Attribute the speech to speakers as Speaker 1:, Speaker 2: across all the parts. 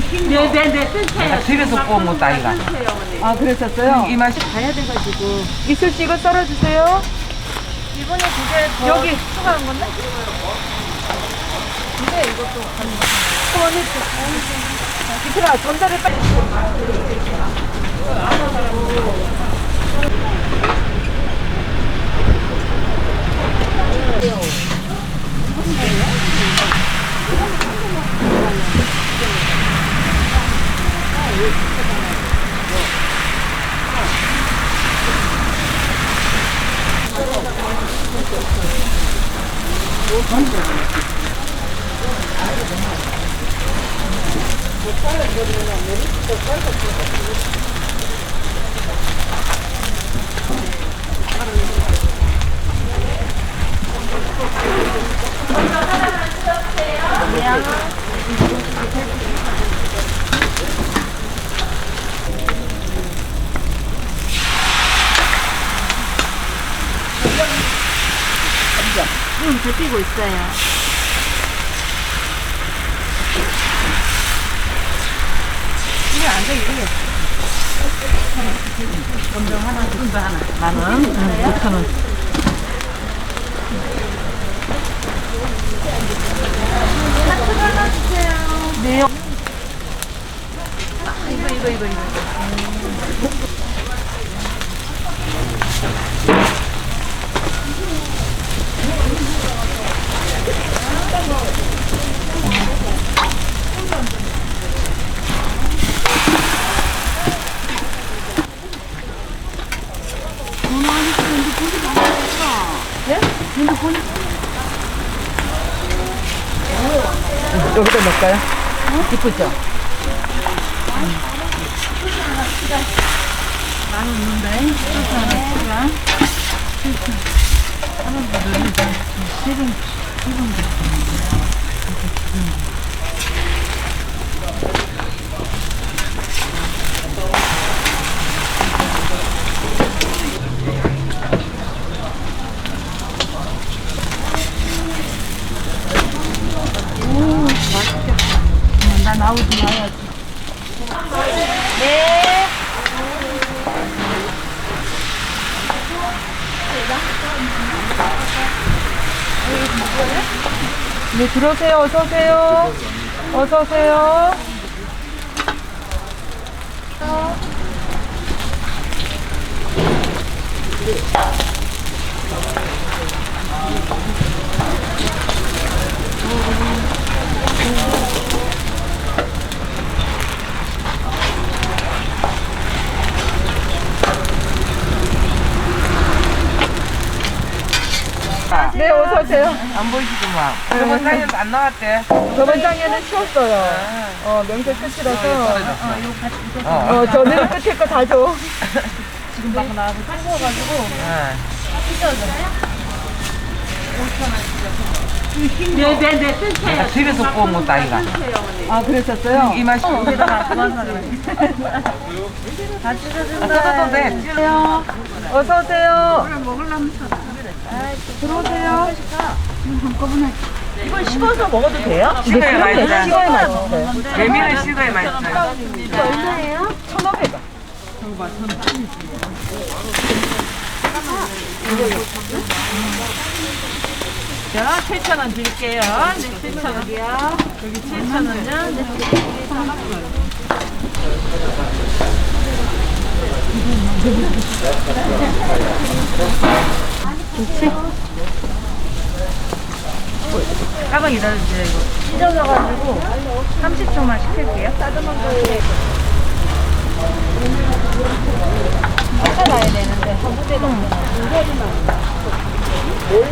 Speaker 1: 네네네 뜬채요.
Speaker 2: 집에서 구워 먹다 아이가.
Speaker 3: 아 그랬었어요?
Speaker 2: 이 맛이
Speaker 1: 가야 돼가지고
Speaker 3: 이슬씨 이거 썰어주세요.
Speaker 1: 이번에 두개 더
Speaker 3: 여기.
Speaker 1: 추가한 건데? 근데 이것도 거.
Speaker 3: 이슬아 전자를 빨리. 안녕.
Speaker 1: 응, 데피고 있어요. 안 돼, 이거. 검정 하나, 지금도 하나. 만 원? 응, 6천 원. 네. 이거, 이거, 이거, 이거.
Speaker 3: 여기다 넣을까요? 이쁘죠? 나 나오지 마야지.
Speaker 1: 네.
Speaker 3: 네, 들어오세요. 어서 오세요. 어서 오세요. 네, 어서오세요.
Speaker 2: 안 보이시구만. 저번 장에도 안 나왔대.
Speaker 3: 저번 장에는 쉬었어요. 어, 명절 끝이라서.
Speaker 2: 어.
Speaker 3: 어, 저는 끝에 거 다 줘.
Speaker 1: 지금 막 나와서 뜨거워가지고.
Speaker 2: 어.
Speaker 1: 네네네 뜬채요.
Speaker 2: 집에서 구워 먹다 아이가.
Speaker 3: 아, 그랬었어요?
Speaker 2: 이 맛이
Speaker 1: 여기다가 그만하래. 다 찢어준다.
Speaker 2: 뜯어도 돼. 찢어.
Speaker 3: 어서오세요.
Speaker 1: 이걸 씹어서 먹어도 돼요?
Speaker 2: 식어야 맛있어.
Speaker 3: 식어야 맛있어요.
Speaker 2: 메밀은 식어야 맛있어요.
Speaker 1: 얼마예요?
Speaker 3: 1,500원.
Speaker 1: 자, 7,000원 드릴게요. 네, 7,000원. 여기 7,000원요. 네. 가방 기다려주세요, 이거. 찢어져가지고 30초만 시킬게요. 따뜻한 거에. 닦아놔야 되는데, 한 군데도 없네.
Speaker 3: 두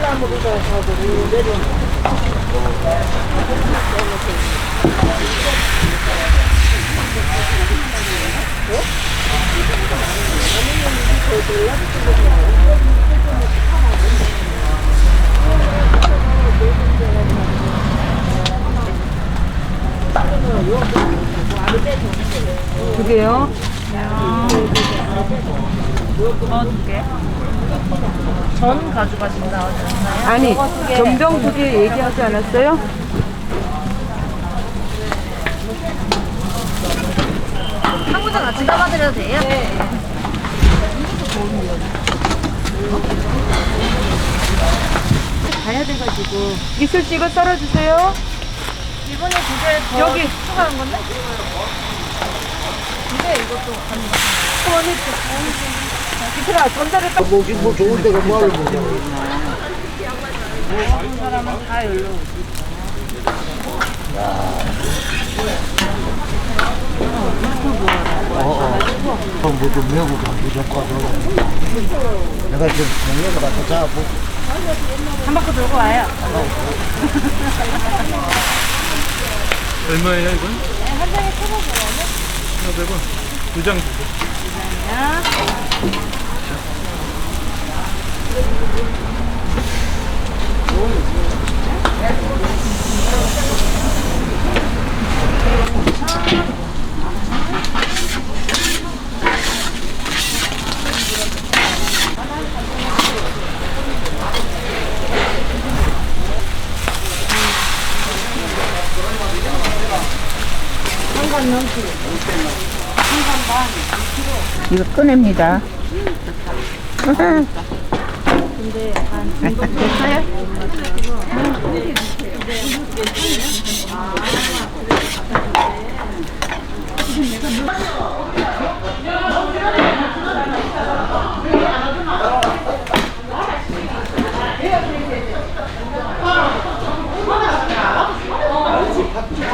Speaker 1: 어, 두 개. 전 가져가신다 하셨나요?
Speaker 3: 아니, 전병 두개 얘기하지 않았어요?
Speaker 1: 드셔도 돼요? 가야 돼가지고
Speaker 3: 이슬cik을 썰어주세요.
Speaker 1: 이번에 두개 더
Speaker 3: 여기.
Speaker 1: 추가한 건데?
Speaker 3: 이 슬아, 전자를 딱.
Speaker 4: 뭐, 뭐 좋은 데가 뭐하러 보냐. 어, 어. 뭐좀 메고 가, 무조건. 내가 지금 정리해서 갖다 자고.
Speaker 1: 한 바퀴 돌고 와요.
Speaker 5: 얼마예요 이건? 한 장에 1,500원. 1,500원. 두 장 주세요. 있습니다.
Speaker 6: 이거 꺼냅니다.